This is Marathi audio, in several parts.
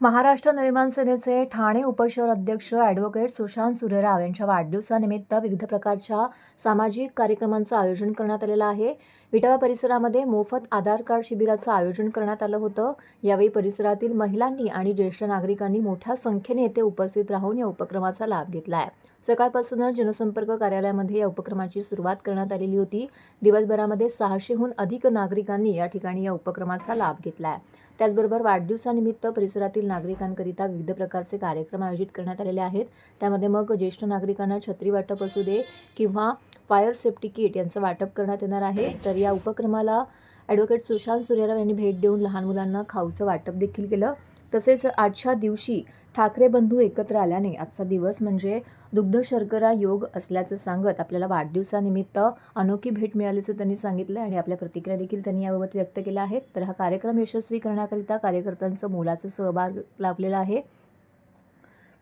महाराष्ट्र निर्माण सेनेचे ठाणे उपशहर अध्यक्ष ॲडव्होकेट सुशांत सुरेराव यांच्या वाढदिवसानिमित्त विविध प्रकारच्या सामाजिक कार्यक्रमांचं आयोजन करण्यात आलेलं आहे. विटावा परिसरामध्ये मोफत आधार कार्ड शिबिराचं आयोजन करण्यात आलं होतं. यावेळी परिसरातील महिलांनी आणि ज्येष्ठ नागरिकांनी मोठ्या संख्येने येथे उपस्थित राहून या उपक्रमाचा लाभ घेतला आहे. सकाळपासूनच जनसंपर्क कार्यालयामध्ये या उपक्रमाची सुरुवात करण्यात आलेली होती. दिवसभरामध्ये सहाशेहून अधिक नागरिकांनी या ठिकाणी या उपक्रमाचा लाभ घेतला आहे. त्याचबरोबर वाढदिवसानिमित्त परिसरातील नागरिकांकरिता विविध प्रकारचे कार्यक्रम आयोजित करण्यात आलेले आहेत. त्यामध्ये मग ज्येष्ठ नागरिकांना छत्री वाटप असू दे किंवा फायर सेफ्टी किट यांचं वाटप करण्यात येणार आहे. तर या उपक्रमाला ॲडव्होकेट सुशांत सूर्यराव यांनी भेट देऊन लहान मुलांना खाऊचं वाटप देखील केलं. तसेच आजच्या दिवशी ठाकरे बंधू एकत्र आल्याने आजचा दिवस म्हणजे दुग्ध शर्करा योग असल्याचं सांगत आपल्याला वाढदिवसानिमित्त अनोखी भेट मिळाल्याचं त्यांनी सांगितलं आणि आपल्या प्रतिक्रिया देखील त्यांनी याबाबत व्यक्त केल्या आहेत. तर हा कार्यक्रम यशस्वी करण्याकरिता कार्यकर्त्यांचं मोलाचं सहभाग लाभलेला आहे.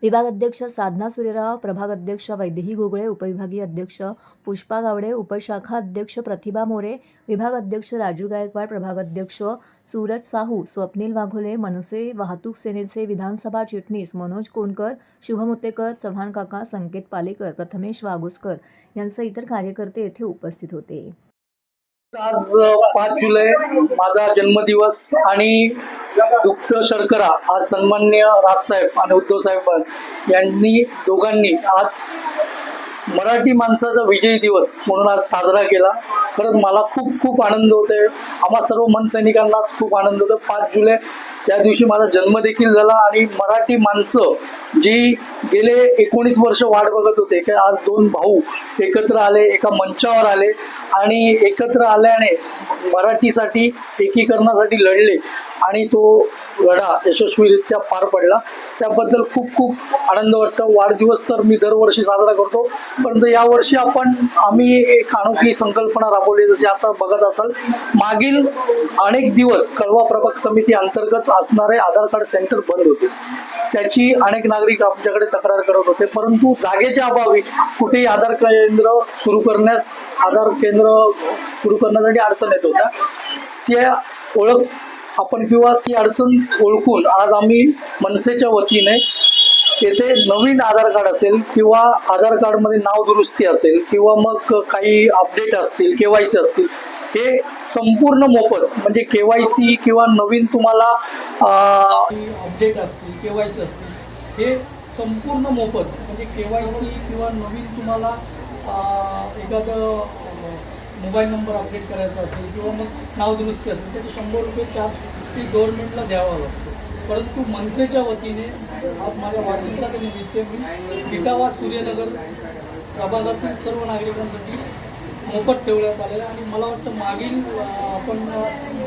विभाग अध्यक्ष साधना सुरेराव प्रभाग अध्यक्ष वैदेही गोगळे उपविभागीय अध्यक्ष पुष्पा गावडे उपशाखा अध्यक्ष प्रतिभा मोरे विभाग अध्यक्ष राजू गायकवाड प्रभाग अध्यक्ष सूरज साहू स्वप्नील वाघोले मनसे वाहतूक सेनेचे विधानसभा चिटणीस मनोज कोणकर शुभमुतेकर चव्हाण काका संकेत पालेकर प्रथमेश वागुसकर यांसह इतर कार्यकर्ते येथे उपस्थित होते. आज पाच जुलै माझा जन्मदिवस आणि दुग्ध शर्करा आज सन्मान्य राजसाहेब आणि उद्धव साहेब यांनी दोघांनी आज मराठी माणसाचा विजयी दिवस म्हणून आज साजरा केला. खरंच मला खूप खूप आनंद होतोय. आम्हा सर्व मनसैनिकांना खूप आनंद होतो पाच जुलै त्या दिवशी माझा जन्म देखील झाला आणि मराठी माणसं जी गेले एकोणीस वर्ष वाट बघत होते की आज दोन भाऊ एकत्र आले एका मंचावर आले आणि एकत्र आल्याने मराठीसाठी एकीकरणासाठी लढले. आणि तो लढा यशस्वीरित्या पार पडला. त्याबद्दल खूप खूप आनंद वाटतो. वाढदिवस तर मी दरवर्षी साजरा करतो. परंतु यावर्षी आपण आम्ही एक अनोखी संकल्पना राबवली. जशी आता बघत असाल मागील अनेक दिवस कळवा प्रभाग समिती अंतर्गत असणारे आधार कार्ड सेंटर बंद होते. त्याची अनेक नागरिक आमच्याकडे तक्रार करत होते. परंतु जागेच्या अभावी कुठेही आधार केंद्र सुरू करण्यास आधार केंद्र सुरू करण्यासाठी अडचण येत होत्या. त्या ओळख आपण किंवा ती अडचण ओळखून आज आम्ही मनसेच्या वतीने येथे नवीन आधार कार्ड असेल किंवा आधार कार्डमध्ये नाव दुरुस्ती असेल किंवा मग काही अपडेट असतील के वाय सी असतील हे संपूर्ण मोफत म्हणजे के वाय सी किंवा नवीन तुम्हाला अपडेट असतील के वाय सी असतील हे संपूर्ण मोफत म्हणजे के वाय सी किंवा नवीन तुम्हाला एखादं मोबाईल नंबर अपडेट करायचा असेल किंवा मग नाव दुरुस्ती असेल त्याचे शंभर रुपये चार्ज ती गव्हर्नमेंटला द्यावा लागतो. परंतु मनसेच्या वतीने आज माझ्या वाढदिवसाच्या निमित्त मी पिटावा सूर्यनगर प्रभागातील सर्व नागरिकांसाठी मोफत ठेवण्यात आलेलं आहे. आणि मला वाटतं मागील आपण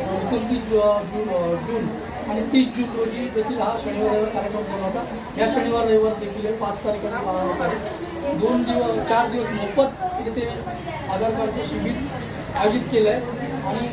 एकोणतीस जून जून आणि तीस जून रोजी देखील हा शनिवार रविवार कार्यक्रम झाला होता. या शनिवार रविवार देखील पाच तारखेला सहा तारीख दोन दिवस चार दिवस मोफत इथे आधार कार्डचं शिबिर आयोजित केलं आहे आणि